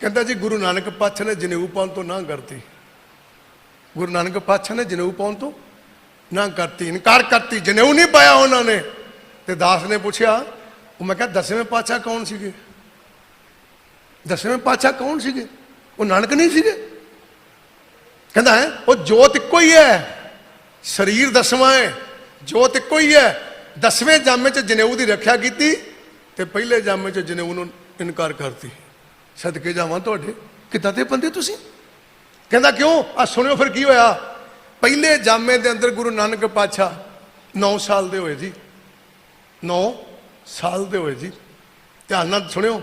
ਕਹਿੰਦਾ ਜੀ ਗੁਰੂ ਨਾਨਕ ਪਾਤਸ਼ਾਹ ਨੇ ਜਨੇਊ ਪਾਉਣ ਤੋਂ ਨਾ ਕਰਤੀ। ਗੁਰੂ ਨਾਨਕ ਪਾਤਸ਼ਾਹ ਨੇ ਜਨੇਊ ਪਾਉਣ ਤੋਂ ਨਾ ਕਰਤੀ, ਇਨਕਾਰ ਕਰਤੀ, ਜਨੇਊ ਨਹੀਂ ਪਾਇਆ ਉਹਨਾਂ ਨੇ। ਤੇ ਦਾਸ ਨੇ ਪੁੱਛਿਆ, ਉਹ ਮੈਂ ਕਿਹਾ, ਦਸਵੇਂ ਪਾਤਸ਼ਾਹ ਕੌਣ ਸੀਗੇ? ਦਸਵੇਂ ਪਾਤਸ਼ਾਹ ਕੌਣ ਸੀਗੇ? ਉਹ ਨਾਨਕ ਨਹੀਂ ਸੀਗੇ? ਕਹਿੰਦਾ ਹੈ, ਉਹ ਜੋਤ ਇੱਕੋ ਹੀ ਹੈ, ਸਰੀਰ ਦਸਵਾਂ ਹੈ, ਜੋਤ ਇੱਕੋ ਹੀ ਹੈ। ਦਸਵੇਂ ਜਾਮੇ ਚ ਜਨੇਊ ਦੀ ਰੱਖਿਆ ਕੀਤੀ ਤੇ ਪਹਿਲੇ ਜਾਮੇ ਚ ਜਨੇਊ ਨੂੰ ਇਨਕਾਰ ਕਰਤੀ। ਸਦਕੇ ਜਾਵਾਂ ਤੁਹਾਡੇ? ਕਿੱਦਾਂ ਦੇ ਬੰਦੇ ਤੁਸੀਂ? ਕਹਿੰਦਾ, ਕਿਉਂ? ਆ ਸੁਣਿਓ ਫਿਰ ਕੀ ਹੋਇਆ? ਪਹਿਲੇ ਜਾਮੇ ਦੇ ਅੰਦਰ ਗੁਰੂ ਨਾਨਕ ਪਾਤਸ਼ਾਹ 9 ਸਾਲ ਦੇ ਹੋਏ ਜੀ। 9 ਸਾਲ ਦੇ ਹੋਏ ਜੀ। ਧਿਆਨ ਨਾਲ ਸੁਣਿਓ।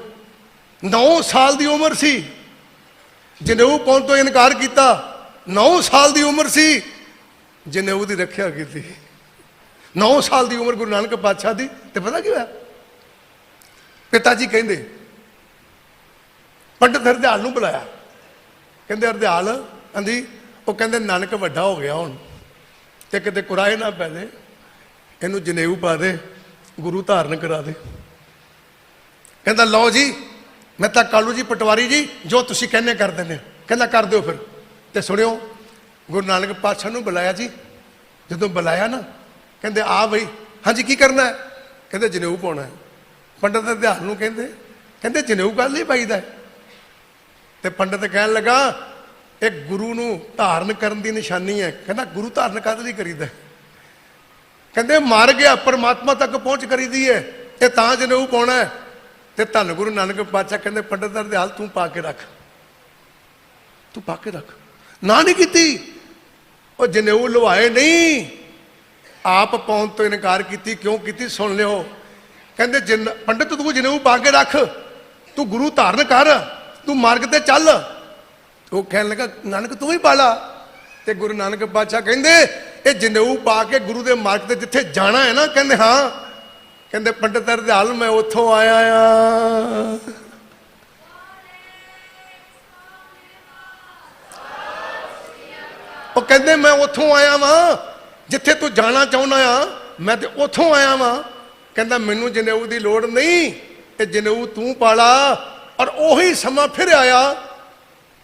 9 ਸਾਲ ਦੀ ਉਮਰ ਸੀ। ਜਨੇਊ ਪਾਉਣ ਤੋਂ ਇਨਕਾਰ ਕੀਤਾ 9 ਸਾਲ ਦੀ ਉਮਰ ਸੀ। ਜਨੇਊ ਦੀ ਰੱਖਿਆ ਕੀਤੀ। 9 ਸਾਲ ਦੀ ਉਮਰ ਗੁਰੂ ਨਾਨਕ ਪਾਤਸ਼ਾਹ ਦੀ। ਤੇ ਪਤਾ ਕੀ ਹੋਇਆ? ਪਿਤਾ ਜੀ ਕਹਿੰਦੇ ਪੰਡਤ ਹਰਦਿਆਲ ਨੂੰ ਬੁਲਾਇਆ। ਕਹਿੰਦੇ, ਹਰਦਿਆਲ ਆਂਦੀ ਉਹ ਕਹਿੰਦੇ, ਨਾਨਕ ਵੱਡਾ ਹੋ ਗਿਆ ਹੁਣ ਤੇ ਕਿਤੇ ਕੁਰਾਏ ਨਾ ਪੈ ਜੇ, ਇਹਨੂੰ ਜਨੇਊ ਪਾ ਦੇ, ਗੁਰੂ ਧਾਰਨ ਕਰਾ ਦੇ। ਕਹਿੰਦਾ, ਲਓ ਜੀ, ਮੈਂ ਤਾਂ ਕਾਲੂ ਜੀ ਪਟਵਾਰੀ ਜੀ, ਜੋ ਤੁਸੀਂ ਕਹਿੰਦੇ ਕਰ ਦਿੰਦੇ ਕਹਿੰਦਾ, ਕਰ ਦਿਓ ਫਿਰ। ਤੇ ਸੁਣਿਓ, ਗੁਰੂ ਨਾਨਕ ਪਾਤਸ਼ਾਹ ਨੂੰ ਬੁਲਾਇਆ ਜੀ। ਜਦੋਂ ਬੁਲਾਇਆ ਨਾ, ਕਹਿੰਦੇ, ਆ ਬਈ, ਹਾਂਜੀ, ਕੀ ਕਰਨਾ ਹੈ? ਕਹਿੰਦੇ, ਜਨੇਊ ਪਾਉਣਾ ਹੈ। ਪੰਡਤ ਅਧਿਆਨ ਨੂੰ ਕਹਿੰਦੇ ਕਹਿੰਦੇ, ਜਨੇਊ ਕੱਲ ਨਹੀਂ ਪਾਈਦਾ ਤੇ ਪੰਡਤ ਕਹਿਣ ਲੱਗਾ, ਇਹ ਗੁਰੂ ਨੂੰ ਧਾਰਨ ਕਰਨ ਦੀ ਨਿਸ਼ਾਨੀ ਹੈ। ਕਹਿੰਦਾ, ਗੁਰੂ ਧਾਰਨ ਕਦ ਲਈ ਕਰੀਦਾ ਕਹਿੰਦੇ ਮਾਰ ਗਿਆ ਪਰਮਾਤਮਾ ਤੱਕ ਪਹੁੰਚ ਕਰੀਦੀ ਹੈ ਇਹ ਤਾਂ ਜਨੇਊ ਪਾਉਣਾ ਹੈ। ਤੇ ਧੰਨ ਗੁਰੂ ਨਾਨਕ ਪਾਤਸ਼ਾਹ ਕਹਿੰਦੇ, ਪੰਡਤ ਹਰਦਿਆਲ ਤੂੰ ਪਾ ਕੇ ਰੱਖ। ਤੂੰ ਪਾ ਕੇ ਰੱਖ। ਨਾ ਨਹੀਂ ਕੀਤੀ। ਉਹ ਜਨੇਊ ਲਵਾਏ ਨਹੀਂ, ਆਪ ਪਾਉਣ ਤੋਂ ਇਨਕਾਰ ਕੀਤੀ, ਕਿਉਂ ਕੀਤੀ, ਸੁਣ ਲਿਓ। ਕਹਿੰਦੇ, ਜਿਨ ਪੰਡਤ ਤੂੰ ਜਨੇਊ ਪਾ ਕੇ ਰੱਖ, ਤੂੰ ਗੁਰੂ ਧਾਰਨ ਕਰ। ਤੂੰ ਮਾਰਗ ਤੇ ਚੱਲ। ਉਹ ਕਹਿਣ ਲੱਗਾ, ਨਾਨਕ, ਤੂੰ ਹੀ ਪਾਲਾ ਤੇ ਗੁਰੂ ਨਾਨਕ ਪਾਤਸ਼ਾਹ ਕਹਿੰਦੇ, ਇਹ ਜਨੇਊ ਪਾ ਕੇ ਗੁਰੂ ਦੇ ਮਾਰਗ ਤੇ ਜਿੱਥੇ ਜਾਣਾ ਹੈ ਨਾ? ਕਹਿੰਦੇ, ਹਾਂ। ਕਹਿੰਦੇ, ਪੰਡਤ ਹਰਦਿਆਲ, ਮੈਂ ਉੱਥੋਂ ਆਇਆ ਆ ਉਹ ਕਹਿੰਦੇ, ਮੈਂ ਉੱਥੋਂ ਆਇਆ ਵਾਂ। ਜਿੱਥੇ ਤੂੰ ਜਾਣਾ ਚਾਹੁੰਦਾ ਆ, ਮੈਂ ਤੇ ਉੱਥੋਂ ਆਇਆ ਵਾਂ। ਕਹਿੰਦਾ, ਮੈਨੂੰ ਜਨੇਊ ਦੀ ਲੋੜ ਨਹੀਂ। ਤੇ ਜਨੇਊ ਤੂੰ ਪਾਲਾ। ਔਰ ਉਹੀ ਸਮਾਂ ਫਿਰ ਆਇਆ।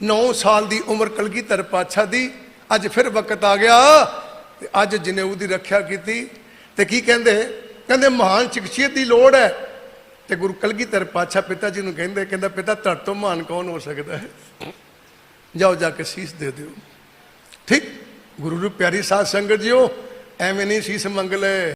9 ਸਾਲ ਦੀ ਉਮਰ ਕਲਗੀਧਰ ਪਾਤਸ਼ਾਹ ਦੀ। ਅੱਜ ਫਿਰ ਵਕਤ ਆ ਗਿਆ ਤੇ ਅੱਜ ਜਨੇਊ ਦੀ ਰੱਖਿਆ ਕੀਤੀ। ਤੇ ਕੀ ਕਹਿੰਦੇ? ਕਹਿੰਦੇ, ਮਹਾਨ ਸ਼ਖਸੀਅਤ ਦੀ ਲੋੜ ਹੈ। ਤੇ ਗੁਰੂ ਕਲਗੀਧਰ ਪਾਤਸ਼ਾਹ ਪਿਤਾ ਜੀ ਨੂੰ ਕਹਿੰਦੇ, ਕਹਿੰਦਾ, ਪਿਤਾ ਤੁਹਾਡੇ ਤੋਂ ਮਹਾਨ ਕੌਣ ਹੋ ਸਕਦਾ ਹੈ? ਜਾਓ ਜਾ ਕੇ ਸੀਸ ਦੇ ਦਿਓ। ਠੀਕ? ਗੁਰੂ ਨੂੰ ਪਿਆਰੀ ਸਾਧ ਸੰਗਤ ਜੀਓ, ਐਵੇਂ ਨਹੀਂ ਸੀਸ ਮੰਗ ਲੈ